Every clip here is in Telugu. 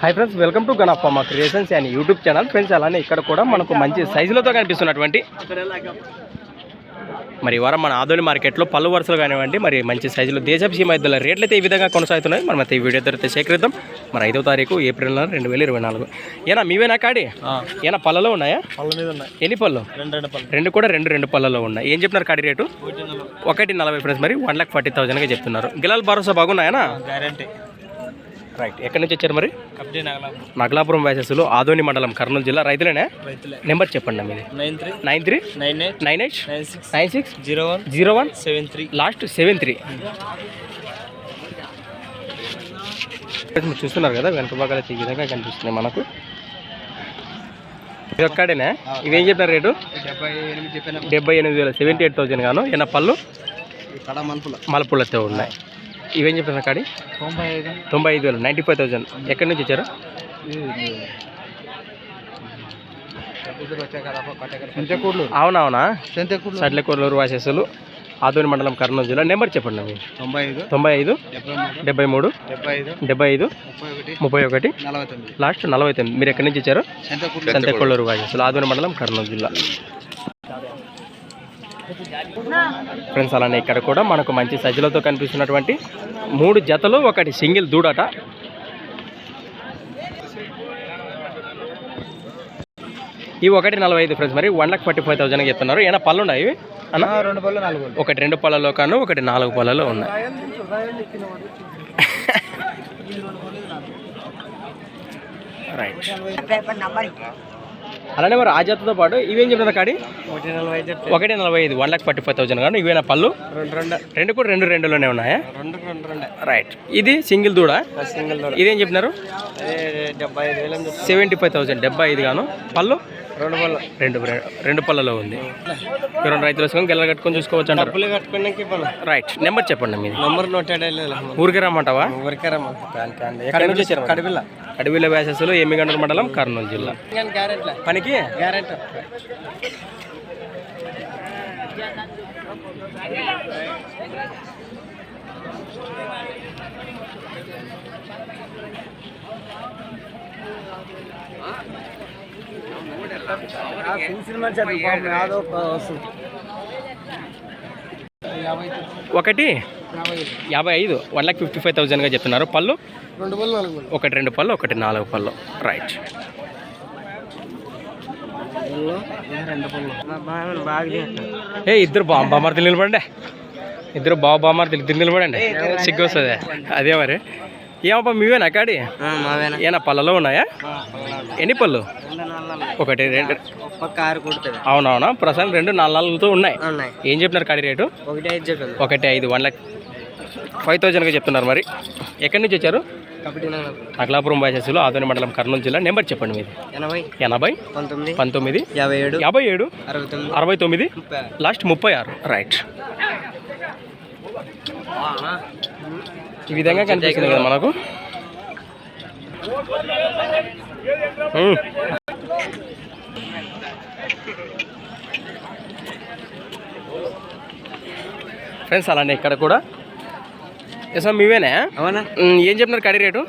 Hi friends welcome to Ganappa మా creations and YouTube channel friends అలానే ఇక్కడ కూడా మనకు మంచి సైజులతో కనిపిస్తున్నటువంటి మరి వారం మన ఆదోని మార్కెట్లో పలు వరుసలు కానివ్వండి మరి మంచి సైజులో దేశపు సీమ ఇద్దరు రేట్లు అయితే ఈ విధంగా కొనసాగుతున్నాయి. మనం అయితే ఈ వీడియో అయితే సేకరిద్దాం. మరి ఐదో తారీఖు ఏప్రిల్ నెల రెండు వేల ఇరవై నాలుగు. ఏనా మీవేనా కాడి? ఏనా పళ్ళలో ఉన్నాయా? పళ్ళ మీద ఉన్నాయి. ఎన్ని పళ్ళు? రెండు పళ్ళు. రెండు కూడా రెండు రెండు పళ్ళలో ఉన్నాయి. ఏం చెప్తున్నారు కాడి రేటు? ఒకటి నలభై. ఫ్రెండ్స్ మరి వన్ లాక్ ఫార్టీ థౌసండ్గా చెప్తున్నారు. గిలాల్ భరోసా బాగున్నాయనా? గ్యారంటీ. రైట్ ఎక్కడి నుంచి వచ్చారు మరి? నగలాపురం. వ్యాసెస్లో ఆదోని మండలం కర్నూలు జిల్లా. రైతులేనే? రైతులే. నెంబర్ చెప్పండి మీది. Nine three. Nine three? Nine eight. Nine eight? Nine six. Nine six? Zero one. Zero one? Seven three. Last seven three. మీరు చూస్తున్నారు కదా వెనక భాగాలు ఈ విధంగా కనిపిస్తున్నాయి మనకు. ఇది ఒక్కడేనా? ఇవేం చెప్పిన రేటు? డెబ్బై ఎనిమిది వేల సెవెంటీ ఎయిట్ థౌసండ్ గాను ఏనా పళ్ళు మలపులతో ఉన్నాయి. ఇవేం చెప్పిన కాడి తొంభై ఐదు. తొంభై ఐదు వేలు. Ninety five thousand. ఎక్కడి నుంచి వచ్చారు? అవునవునా? సెంతకూర్లు సడ్లకూరులూరు వాసేసులు ఆదోని మండలం కర్నూలు జిల్లా. నెంబర్ చెప్పండి తొంభై ఐదు. తొంభై ఐదు డెబ్బై మూడు. డెబ్బై ఐదు. ముప్పై ఒకటి. లాస్ట్ నలభై తొమ్మిది. మీరు ఎక్కడి నుంచి వచ్చారు? సెంతకూర్లు సంతకొల్లూరు వాసేసులు ఆదోని మండలం కర్నూలు జిల్లా. ఫ్రెండ్స్ అలానే ఇక్కడ కూడా మనకు మంచి సజ్జలతో కనిపిస్తున్నటువంటి మూడు జతలు ఒకటి సింగిల్ దూడట. ఇవి ఒకటి నలభై ఐదు ఫ్రెండ్స్ మరి one lakh forty five thousand చెప్తున్నారు. ఏమైనా పళ్ళు ఉన్నాయి ఇవి? అన్న? రెండు పళ్ళు నాలుగు ఒకటి రెండు పళ్ళలో కాను ఒకటి నాలుగు పళ్ళలో ఉన్నాయి. రైట్ అలానే మరి ఆ జతతో పాటు ఇవేం చెప్తున్నారు కాడి? ఒకటి నలభై ఐదు one lakh forty five thousand కానీ ఇవేనా పళ్ళు? రెండు కూడా రెండు రెండులోనే ఉన్నాయా? రెండు రెండు రెండు. రైట్ ఇది సింగిల్ దూడ? సింగిల్ దూడ. ఇదేం చెప్పినారు సెవెంటీ ఫైవ్ థౌసండ్ డెబ్బై ఐదు గాను పళ్ళు? రెండు పళ్ళు రెండు రెండు పళ్ళలో ఉంది. మీరు రైతుల సంఘం గెల్ల కట్టుకొని చూసుకోవచ్చు అంటారు. డబ్బులు కట్టుకోడానికి పళ్ళు రైట్ నెంబర్ చెప్పండి మీది. నంబర్ నోట్ లేదు. ఊరికి రమ్మంటావా? నుంచి వచ్చారు? కడిపిల్ల అడవిల వ్యాసెస్లో ఎమ్మిగండ్ల మండలం? కర్నూలు జిల్లా. పనికి? గ్యారెంట్. ఒకటి? యాభై ఐదు. వన్ లాక్ ఫిఫ్టీ ఫైవ్ థౌసండ్గా చెప్తున్నారు. పళ్ళు? రెండు పళ్ళు నాలుగు పళ్ళు. ఒకటి రెండు పళ్ళు ఒకటి నాలుగు పళ్ళు. రైట్ ఏ ఇద్దరు బా బామర్తలు నిలబడండి. ఇద్దరు బావ బామర్తలు ఇద్దరు నిలబడండి. సిగ్గు వస్తుంది. అదే మరి. ఏమప్పా మీవేనా కాడి? ఏనా పళ్ళలో ఉన్నాయా? ఎన్ని పళ్ళు? ఒకటి రెండు. అవునవునా? ప్రస్తుతం రెండు నాలుగు నాలుగుతో ఉన్నాయి. ఏం చెప్తున్నారు కాడి రేటు? ఒకటి ఐదు వన్ లాక్. ఫైవ్ థౌజండ్గా చెప్తున్నారు మరి. ఎక్కడి నుంచి వచ్చారు? అఖలాపురం బాయసెస్లో ఆదోని మండలం కర్నూలు జిల్లా. నెంబర్ చెప్పండి మీది. ఎనభై. పంతొమ్మిది. యాభై ఏడు. యాభై ఏడు. అరవై తొమ్మిది. లాస్ట్ ముప్పై ఆరు. రైట్. ఈ విధంగా కనిపిస్తుంది కదా మనకు. ఫ్రెండ్స్ అలానే ఇక్కడ కూడా. ఎస్ మీవేనా? అవునా? ఏం చెప్తున్నారు కడి రేటు?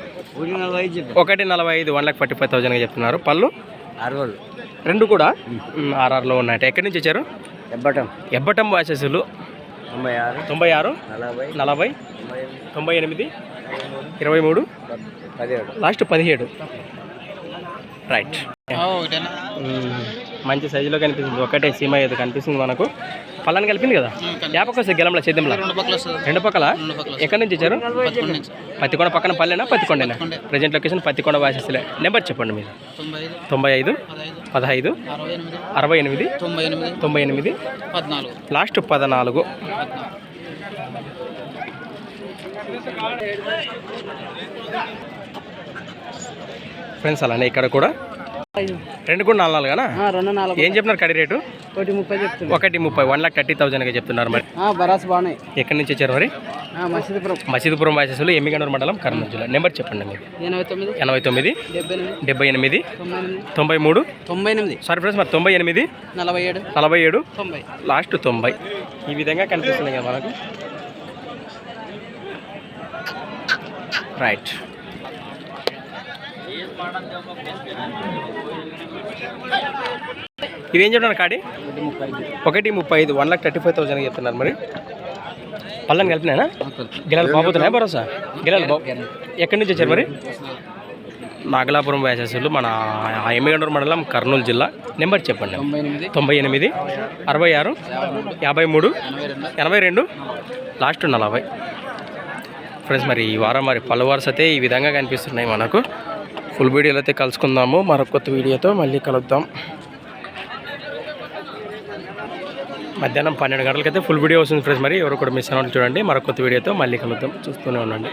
ఒకటి నలభై ఐదు వన్ లాక్ ఫార్టీ ఫైవ్ థౌసండ్గా చెప్తున్నారు. పళ్ళు? అరవై రెండు కూడా? ఆర్ఆర్లో ఉన్నాయట. ఎక్కడి నుంచి వచ్చారు? ఎబ్బటం. ఎబ్బటం వాసెస్లు. తొంభై ఆరు. తొంభై ఆరు? నలభై. నలభై. తొంభై ఎనిమిది, ఇరవై మూడు పదిహేడు. లాస్ట్ పదిహేడు. రైట్. మంచి సైజులో కనిపిస్తుంది. ఒకటే సీమ ఏదో కనిపిస్తుంది మనకు. పళ్ళని కలిపింది కదా? వ్యాపకం వస్తుంది గెలంలో చేద్దాంలో? రెండు పక్కల ఎక్కడి నుంచి నుంచి. పత్తికొండ పక్కన పల్లెనా పత్తికొండేనా? ప్రజెంట్ లొకేషన్ పత్తికొండ వాసెస్లే నెంబర్ చెప్పండి మీరు. తొంభై ఐదు. పదహైదు. అరవై ఎనిమిది. తొంభై ఎనిమిది. తొంభై ఎనిమిది పద్నాలుగు. లాస్ట్ పద్నాలుగు. ఫ్రెండ్స్ అలానే ఇక్కడ కూడా రెండు కూడా నాలుగు నాలుగానా? రెండు నాలుగు. ఏం చెప్తున్నారు కడి రేటు? ఒకటి ముప్పై చెప్తుంది ఒకటి ముప్పై వన్ లాక్ థర్టీ థౌసండ్గా చెప్తున్నారు మరి. బరాస్ బాగున్నాయి ఎక్కడి నుంచి వచ్చారు మరి? మసీదుపురం. మసీదుపురం వాసెస్లో ఎమ్మిగండూరు మండలం కర్నూలు జిల్లా. నెంబర్ చెప్పండి మీరు. ఎనభై తొమ్మిది ఎనభై తొమ్మిది డెబ్బై ఎనిమిది తొంభై మూడు. తొంభై ఎనిమిది. సారీ ఫ్రెండ్స్ మరి తొంభై ఎనిమిది నలభై ఏడు. నలభై ఏడు తొంభై. లాస్ట్ తొంభై. ఈ విధంగా కనిపిస్తుంది కదా మనకు. రైట్ ఇవేం చెప్పినారు కాడి? ఒకటి ముప్పై ఐదు one lakh thirty five thousand చెప్తున్నారు మరి. పళ్ళని కలిపినాయనా? గిలాలు బాబోతున్నాయా భరోసా? గిలాలు బాబు ఎక్కడి నుంచి వచ్చారు మరి? నాగలాపురం వ్యాసేసులు మన ఎమ్మిగండూరు మండలం కర్నూలు జిల్లా. నెంబర్ చెప్పండి. తొంభై ఎనిమిది అరవై ఆరు యాభై మూడు ఎనభై రెండు. లాస్ట్ నలభై. ఫ్రెండ్స్ మరి ఈ వారం మరి పలు అయితే ఈ విధంగా కనిపిస్తున్నాయి మనకు. ఫుల్ వీడియోలో అయితే కలుసుకుందాము మరొక కొత్త వీడియోతో మళ్ళీ కలుద్దాం. మధ్యాహ్నం పన్నెండు గంటలకైతే ఫుల్ వీడియో వస్తుంది ఫ్రెండ్స్ మరి ఎవరు కూడా మిస్ అవ్వాలి చూడండి మరొక కొత్త వీడియోతో మళ్ళీ కలుద్దాం. చూస్తూనే ఉండండి.